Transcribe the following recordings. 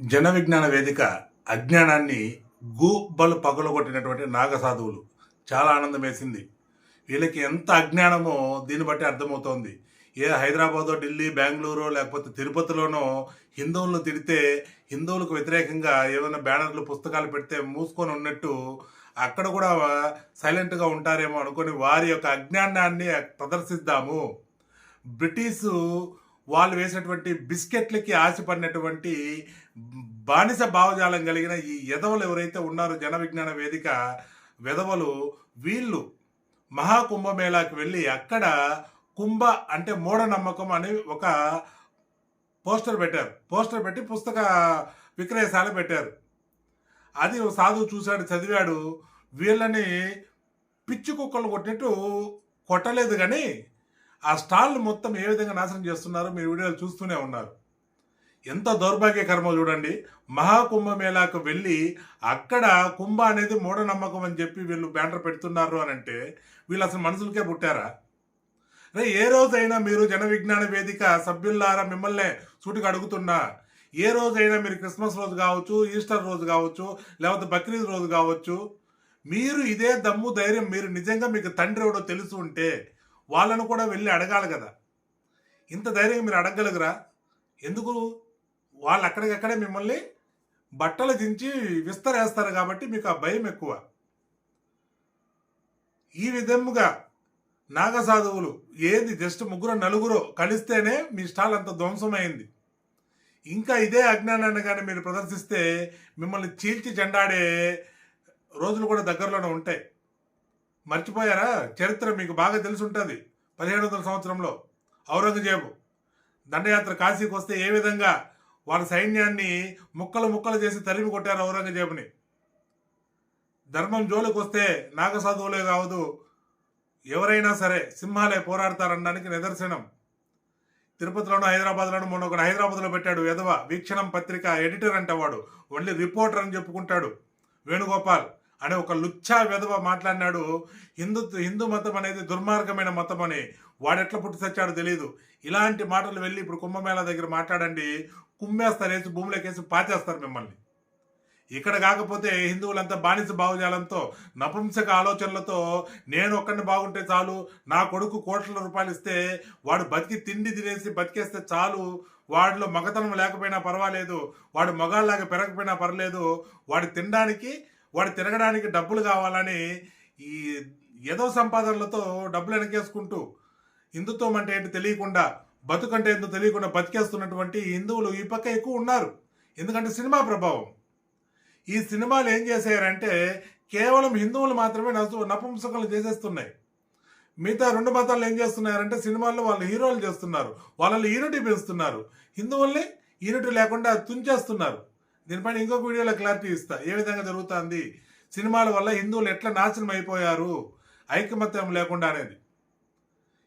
జన విజ్ఞాన వేదిక అజ్ఞానాన్ని గూబలు పగలగొట్టినటువంటి నాగసాధువులు. చాలా ఆనందం వేసింది. వీళ్ళకి ఎంత అజ్ఞానమో దీన్ని బట్టి అర్థమవుతోంది. ఏ హైదరాబాదో ఢిల్లీ బెంగళూరు లేకపోతే తిరుపతిలోనో హిందువులను తిడితే హిందువులకు వ్యతిరేకంగా ఏమైనా బ్యానర్లు పుస్తకాలు పెడితే మూసుకొని ఉన్నట్టు అక్కడ కూడా సైలెంట్గా ఉంటారేమో అనుకొని వారి యొక్క అజ్ఞానాన్ని ప్రదర్శిద్దాము. బ్రిటిషు వాళ్ళు వేసినటువంటి బిస్కెట్లకి ఆశపడినటువంటి బానిస భావజాలం కలిగిన ఈ ఎదవలు ఎవరైతే ఉన్నారో జన విజ్ఞాన వేదిక వెధవలు వీళ్ళు మహాకుంభమేళాకి వెళ్ళి అక్కడ కుంభ అంటే మూఢనమ్మకం అని ఒక పోస్టర్ పెట్టారు. పోస్టర్ పెట్టి పుస్తక విక్రయశాల పెట్టారు. అది ఓ సాధువు చూశాడు చదివాడు వీళ్ళని పిచ్చి కుక్కలు కొట్టినట్టు కొట్టలేదు కానీ ఆ స్టాల్ మొత్తం ఏ విధంగా నాశనం చేస్తున్నారో మీరు వీడియోలు చూస్తూనే ఉన్నారు. ఎంత దౌర్భాగ్యకరమో చూడండి. మహాకుంభమేళాకు వెళ్ళి అక్కడ కుంభ అనేది మూఢనమ్మకం అని చెప్పి వీళ్ళు బ్యానర్ పెడుతున్నారు అని అంటే వీళ్ళు అసలు మనుషులకే పుట్టారా? రే ఏ రోజైనా మీరు జన విజ్ఞాన వేదిక సభ్యులారా మిమ్మల్ని సూటిగా అడుగుతున్నా. ఏ రోజైనా మీరు క్రిస్మస్ రోజు కావచ్చు ఈస్టర్ రోజు కావచ్చు లేకపోతే బక్రీద్ రోజు కావచ్చు మీరు ఇదే దమ్ము ధైర్యం మీరు నిజంగా మీకు తండ్రి ఎవడో తెలుసు ఉంటే వాళ్ళను కూడా వెళ్ళి అడగాలి కదా. ఇంత ధైర్యంగా మీరు అడగగలగరా? ఎందుకు? వాళ్ళు అక్కడికక్కడే మిమ్మల్ని బట్టలు దించి విస్తరేస్తారు కాబట్టి మీకు ఆ భయం ఎక్కువ. ఈ విధముగా నాగసాధువులు ఏది జస్ట్ ముగ్గురు నలుగురు కలిస్తేనే మీ స్టాల్ అంత ధ్వంసమైంది. ఇంకా ఇదే అజ్ఞానాన్ని కానీ మీరు ప్రదర్శిస్తే మిమ్మల్ని చీల్చి చెండాడే రోజులు కూడా దగ్గరలోనే ఉంటాయి. మర్చిపోయారా? చరిత్ర మీకు బాగా తెలిసి ఉంటుంది పదిహేడు వందల సంవత్సరంలో ఔరంగజేబు దండయాత్ర కాశీకి వస్తే ఏ విధంగా వాళ్ళ సైన్యాన్ని ముక్కలు ముక్కలు చేసి తరిమి కొట్టారు ఔరంగజేబుని? ధర్మం జోలికి వస్తే నాగసాధువులే కావదు. ఎవరైనా సరే సింహాలే పోరాడతారనడానికి నిదర్శనం. తిరుపతిలోనూ హైదరాబాద్లోనూ మొన్న ఒకటి హైదరాబాద్లో పెట్టాడు ఎదవ వీక్షణం పత్రిక ఎడిటర్ అంటే వాడు. ఓన్లీ రిపోర్టర్ అని చెప్పుకుంటాడు. వేణుగోపాల్ అనే ఒక లుచ్చా వెధవ మాట్లాడినాడు. హిందూ హిందూ మతం అనేది దుర్మార్గమైన మతం అని. వాడెట్లా పుట్టి తెచ్చాడో తెలియదు ఇలాంటి మాటలు వెళ్ళి ఇప్పుడు కుంభమేళా దగ్గర మాట్లాడండి. కుమ్మేస్తారు వేసి భూమిలోకి వేసి పాచేస్తారు మిమ్మల్ని. ఇక్కడ కాకపోతే హిందువులంతా బానిస భావజాలంతో నపుంసక ఆలోచనలతో నేను ఒక్కడిని బాగుంటే చాలు నా కొడుకు కోట్ల రూపాయలు ఇస్తే వాడు బతికి తిండి తినేసి బతికేస్తే చాలు వాడిలో మగతనం లేకపోయినా పర్వాలేదు వాడు మగాళ్ళలాగా పెరగకపోయినా పర్లేదు వాడు తినడానికి వాడు తిరగడానికి డబ్బులు కావాలని ఈ ఏదో సంపాదనలతో డబ్బులు వెనకేసుకుంటూ హిందుత్వం అంటే ఏంటి తెలియకుండా బతుకంటే ఏంటో తెలియకుండా బతికేస్తున్నటువంటి హిందువులు ఈ పక్క ఎక్కువ ఉన్నారు. ఎందుకంటే సినిమా ప్రభావం. ఈ సినిమాలు ఏం చేశారంటే కేవలం హిందువులు మాత్రమే నసు నపుంసకలు చేసేస్తున్నాయి. మిగతా రెండు మతాలు ఏం చేస్తున్నారంటే సినిమాల్లో వాళ్ళు హీరోలు చేస్తున్నారు. వాళ్ళని యూనిటీ పెంచుతున్నారు. హిందువుల్ని యూనిటీ లేకుండా తుంచేస్తున్నారు. దీనిపైన ఇంకొక వీడియోలో క్లారిటీ ఇస్తా. ఏ విధంగా జరుగుతుంది? సినిమాల వల్ల హిందువులు ఎట్లా నాశనం అయిపోయారు? ఐకమత్యం లేకుండా అనేది.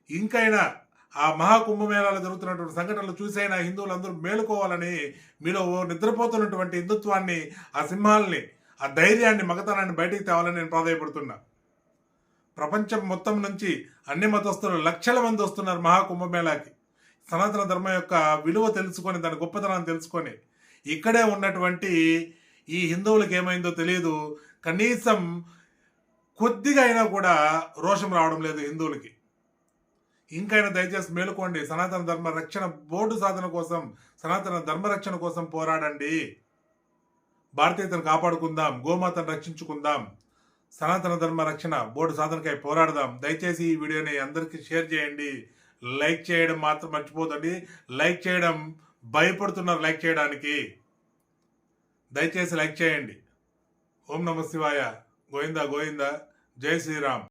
ఇంకైనా ఆ మహాకుంభమేళాలో జరుగుతున్నటువంటి సంఘటనలు చూసైనా హిందువులందరూ మేలుకోవాలని మీలో ఓ నిద్రపోతున్నటువంటి హిందుత్వాన్ని ఆ సింహాల్ని ఆ ధైర్యాన్ని మగతనాన్ని బయటికి తేవాలని నేను ప్రాధాయపడుతున్నా. ప్రపంచం మొత్తం నుంచి అన్ని మతస్థులు లక్షల మంది వస్తున్నారు మహాకుంభమేళాకి. సనాతన ధర్మం యొక్క విలువ తెలుసుకొని దాని గొప్పతనాన్ని తెలుసుకొని ఇక్కడే ఉన్నటువంటి ఈ హిందువులకు ఏమైందో తెలియదు కనీసం కొద్దిగా అయినా కూడా రోషం రావడం లేదు హిందువులకి. ఇంకైనా దయచేసి మేలుకోండి. సనాతన ధర్మ రక్షణ బోర్డు సాధన కోసం సనాతన ధర్మరక్షణ కోసం పోరాడండి. భారతీయతను కాపాడుకుందాం గోమాతను రక్షించుకుందాం సనాతన ధర్మ రక్షణ బోర్డు సాధనకై పోరాడదాం. దయచేసి ఈ వీడియోని అందరికీ షేర్ చేయండి. లైక్ చేయడం మాత్రం మర్చిపోదండి. లైక్ చేయడం భయపడుతున్నారు లైక్ చేయడానికి. దయచేసి లైక్ చేయండి. ఓం నమ శివాయ. గోవిందా గోవిందా. జై శ్రీరామ్.